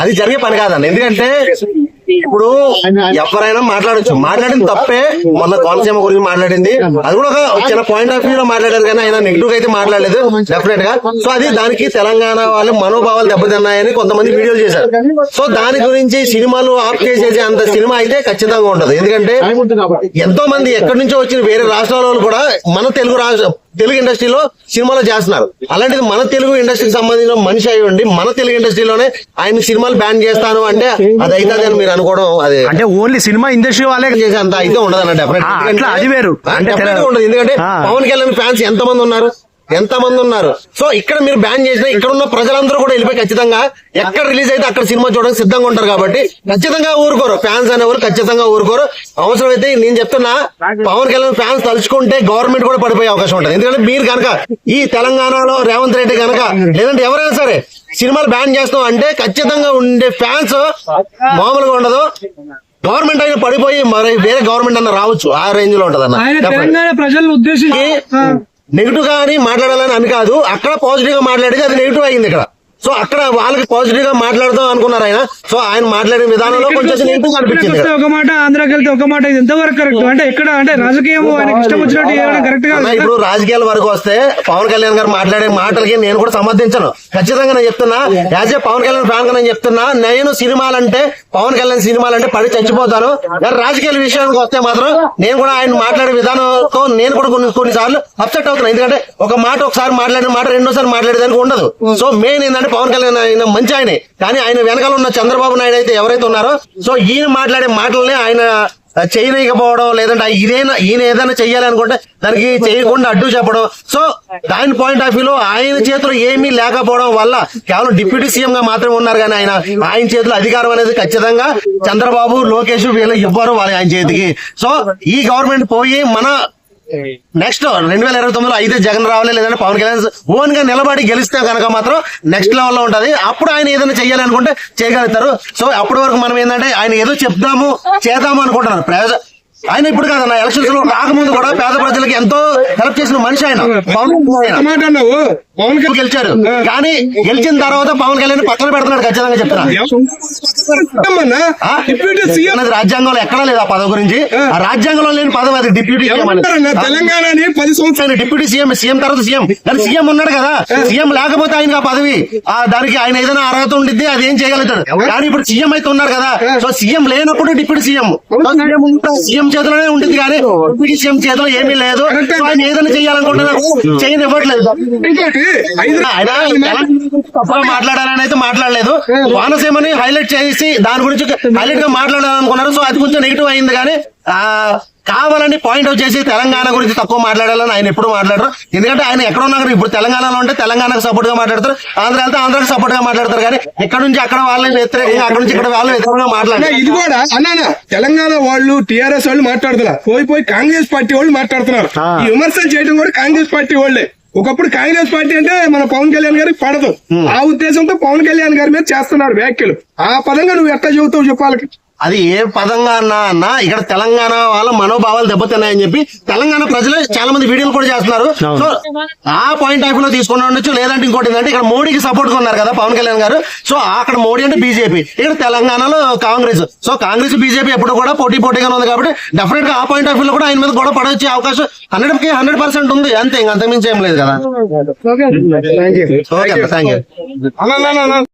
అది జరిగే పని కాదండి. ఎందుకంటే ఇప్పుడు ఎవరైనా మాట్లాడొచ్చు. మాట్లాడింది తప్పే మొన్న కోనసీమ గురించి మాట్లాడింది. అది కూడా ఒక చిన్న పాయింట్ ఆఫ్ వ్యూ లో మాట్లాడారు కానీ ఆయన నెగిటివ్ అయితే మాట్లాడలేదు. డెఫినెట్గా. సో అది దానికి తెలంగాణ వాళ్ళు మనోభావాలు దెబ్బతిన్నాయని కొంతమంది వీడియోలు చేశారు. సో దాని గురించి సినిమాలు ఆఫ్ చేసేసి అంత సినిమా అయితే ఖచ్చితంగా ఉంటది ఎందుకంటే ఎంతో మంది ఎక్కడి నుంచో వచ్చిన వేరే రాష్ట్రాల వాళ్ళు కూడా మన తెలుగు రాష్ట్ర తెలుగు ఇండస్ట్రీలో సినిమాలు చేస్తున్నారు. అలాంటిది మన తెలుగు ఇండస్ట్రీకి సంబంధించిన మనిషి అయి ఉండి మన తెలుగు ఇండస్ట్రీలోనే ఆయన సినిమాలు బ్యాన్ చేస్తాను అంటే అది అవుతుంది అని మీరు అనుకోవడం అది అంటే ఓన్లీ సినిమా ఇండస్ట్రీ వాళ్ళే చేసే అంత అయితే ఉండదు అన్న డెఫినెట్. వేరు. అంటే ఉండదు. ఎందుకంటే. పవన్ కళ్యాణ్ ఫ్యాన్స్ ఎంత మంది ఉన్నారు? ఎంత మంది ఉన్నారు? సో ఇక్కడ మీరు బ్యాన్ చేసినా ఇక్కడ ఉన్న ప్రజలందరూ కూడా వెళ్ళిపోయి ఖచ్చితంగా ఎక్కడ రిలీజ్ అయితే అక్కడ సినిమా చూడడానికి సిద్ధంగా ఉంటారు కాబట్టి ఖచ్చితంగా ఊరుకోరు. ఫ్యాన్స్ అనేవారు ఖచ్చితంగా ఊరుకోరు. అవసరమైతే నేను చెప్తున్నా పవన్ కళ్యాణ్ ఫ్యాన్స్ తలుచుకుంటే గవర్నమెంట్ కూడా పడిపోయే అవకాశం ఉంటుంది. ఎందుకంటే మీరు కనుక ఈ తెలంగాణలో రేవంత్ రెడ్డి కనుక లేదంటే ఎవరైనా సరే సినిమాలు బ్యాన్ చేస్తాం అంటే ఖచ్చితంగా ఉండే ఫ్యాన్స్ మామూలుగా ఉండదు. గవర్నమెంట్ అయినా పడిపోయి మరి వేరే గవర్నమెంట్ అన్న రావచ్చు. ఆ రేంజ్లో ఉంటది ఆయన అన్న తెలంగాణ ప్రజలను ఉద్దేశించి నెగిటివ్గా అని మాట్లాడాలని అని కాదు. అక్కడ పాజిటివ్గా మాట్లాడేది అది నెగిటివ్ అయింది ఇక్కడ. సో అక్కడ వాళ్ళకి పాజిటివ్గా మాట్లాడదాం అనుకున్నారు ఆయన. సో ఆయన మాట్లాడిన విధానంలో కొంచెం గా అనిపించింది ఇక్కడ. ఒక మాట ఆంధ్రాకి వెళ్తే ఒక మాట ఇది ఎంతవరకు కరెక్ట్ అంటే ఎక్కడ అంటే రాజకీయం ఆయనకి ఇష్టం వచ్చినట్టు కరెక్ట్ కాదు ఇప్పుడు రాజకీయాల వరకు వస్తే పవన్ కళ్యాణ్ గారు మాట్లాడే మాటలకి నేను కూడా సమర్థించను ఖచ్చితంగా నేను చెప్తున్నా. యాజ్ ఏ పవన్ కళ్యాణ్ ఫ్యాన్గా నేను చెప్తున్నా నేను సినిమాలంటే పవన్ కళ్యాణ్ సినిమాలంటే పడి చచ్చిపోతాను. రాజకీయాల విషయానికి వస్తే మాత్రం నేను కూడా ఆయన మాట్లాడే విధానంతో నేను కూడా కొన్ని కొన్నిసార్లు అప్సెట్ అవుతున్నాను ఎందుకంటే ఒక మాట ఒకసారి మాట్లాడిన మాట రెండోసారి మాట్లాడేదానికి ఉండదు. సో మెయిన్ ఏంటంటే పవన్ కళ్యాణ్ ఆయన మంచి ఆయనే. కానీ ఆయన వెనకాల ఉన్న చంద్రబాబు నాయుడు అయితే ఎవరైతే ఉన్నారో సో ఈయన మాట్లాడే మాటలనే ఆయన చేయలేకపోవడం లేదంటే ఇదేనా ఈయన ఏదైనా చెయ్యాలి అనుకుంటే దానికి చేయకుండా అడ్డు చెప్పడం. సో దాని పాయింట్ ఆఫ్ వ్యూలో ఆయన చేతిలో ఏమీ లేకపోవడం వల్ల కేవలం డిప్యూటీ సీఎం గా మాత్రమే ఉన్నారు కానీ ఆయన. ఆయన చేతిలో అధికారం అనేది ఖచ్చితంగా చంద్రబాబు లోకేష్ వీళ్ళు ఇవ్వరు వాళ్ళ ఆయన చేతికి. సో ఈ గవర్నమెంట్ పోయి మన నెక్స్ట్ రెండు వేల ఇరవై తొమ్మిదిలో అయితే జగన్ రావాలి లేదంటే పవన్ కళ్యాణ్ ఓన్గా నిలబడి గెలిస్తే కనుక మాత్రం నెక్స్ట్ లెవెల్లో ఉంటది. అప్పుడు ఆయన ఏదైనా చేయాలి అనుకుంటే చేయగలుగుతారు. సో అప్పటి వరకు మనం ఏంటంటే ఆయన ఏదో చెప్దాము చేద్దాము అనుకుంటున్నారు. ప్రయోజనం ఆయన ఇప్పుడు కాదన్న ఎలక్షన్స్లో రాకముందు కూడా పేద ప్రజలకు ఎంతో హెల్ప్ చేసిన మనిషి ఆయన పవన్ కళ్యాణ్ ఆయన. పవన్ కళ్యాణ్ గెలిచారు. కానీ గెలిచిన తర్వాత పవన్ కళ్యాణ్ పక్కన పెడుతున్నాడు ఖచ్చితంగా చెప్తున్నా. రాజ్యాంగంలో ఎక్కడా లేదు ఆ పదవి గురించి. ఆ. రాజ్యాంగంలో లేని పదవి అది డిప్యూటీ తెలంగాణని పది సంవత్సరాలు ఆయన డిప్యూటీ సీఎం సీఎం తర్వాత సీఎం. కానీ సీఎం ఉన్నాడు కదా. సీఎం లేకపోతే ఆయనకి ఆ పదవి ఆ దానికి ఆయన ఏదైనా అర్హత ఉండిద్ది అది ఏం చేయగలుగుతాడు. కానీ ఇప్పుడు సీఎం అయితే ఉన్నారు కదా. సో సీఎం లేనప్పుడు డిప్యూటీ సీఎం. సీఎం సీఎం చేతిలోనే ఉంటుంది కానీ డిప్యూటీ సీఎం చేతిలో ఏమీ లేదు. ఆయన ఏదైనా చేయాలనుకుంటున్నారు చేయనివ్వట్లేదు మాట్లాడాలని అయితే మాట్లాడలేదు. కోనసీమని హైలైట్ చేసి దాని గురించి హైలైట్గా మాట్లాడాలనుకున్నారు. సో అది కొంచెం నెగిటివ్ అయింది కానీ ఆ కావాలని పాయింట్ అవుట్ చేసి తెలంగాణ గురించి తక్కువ మాట్లాడాలని ఆయన ఎప్పుడు మాట్లాడరు. ఎందుకంటే ఆయన ఎక్కడ ఉన్నా ఇప్పుడు తెలంగాణలో ఉంటే తెలంగాణకు సపోర్ట్గా మాట్లాడతారు. ఆంధ్ర వెళ్తే ఆంధ్రాకి సపోర్ట్గా మాట్లాడతారు. కానీ ఇక్కడ నుంచి అక్కడ వాళ్ళని వ్యతిరేకంగా అక్కడ నుంచి ఇక్కడ వాళ్ళు వ్యతిరేకంగా మాట్లాడారు. ఇది కూడా అన్నా తెలంగాణ వాళ్ళు టిఆర్ఎస్ వాళ్ళు మాట్లాడుతున్నారు పోయి పోయి కాంగ్రెస్ పార్టీ వాళ్ళు మాట్లాడుతున్నారు. ఈ విమర్శలు చేయడం కూడా కాంగ్రెస్ పార్టీ వాళ్ళే. ఒకప్పుడు కాంగ్రెస్ పార్టీ అంటే మన పవన్ కళ్యాణ్ గారికి పడదు. ఆ ఉద్దేశంతో పవన్ కళ్యాణ్ గారి మీద చేస్తున్నారు వ్యాఖ్యలు. ఆ పదంగా నువ్వు ఎట్లా చెబుతావు చెప్పాలి అది ఏ పదంగా అన్నా అన్నా ఇక్కడ తెలంగాణ వాళ్ళ మనోభావాలు దెబ్బతిన్నాయని చెప్పి తెలంగాణ ప్రజలు చాలా మంది వీడియోలు కూడా చేస్తున్నారు. సో ఆ పాయింట్ ఆఫ్లో తీసుకుని ఉండొచ్చు. లేదంటే ఇంకోటి ఏంటంటే ఇక్కడ మోడీకి సపోర్ట్గా ఉన్నారు కదా పవన్ కళ్యాణ్ గారు. సో అక్కడ మోడీ అంటే బీజేపీ ఇక్కడ తెలంగాణలో కాంగ్రెస్. సో కాంగ్రెస్ బీజేపీ ఎప్పుడు కూడా పోటీ పోటీగానే ఉంది కాబట్టి డెఫినెట్గా ఆ పాయింట్ ఆఫ్లో కూడా ఆయన మీద కూడా పడవచ్చే అవకాశం హండ్రెడ్కి హండ్రెడ్ పర్సెంట్ ఉంది. అంతే ఇంకా అంతకుమించి ఏం లేదు కదా. Okay thank you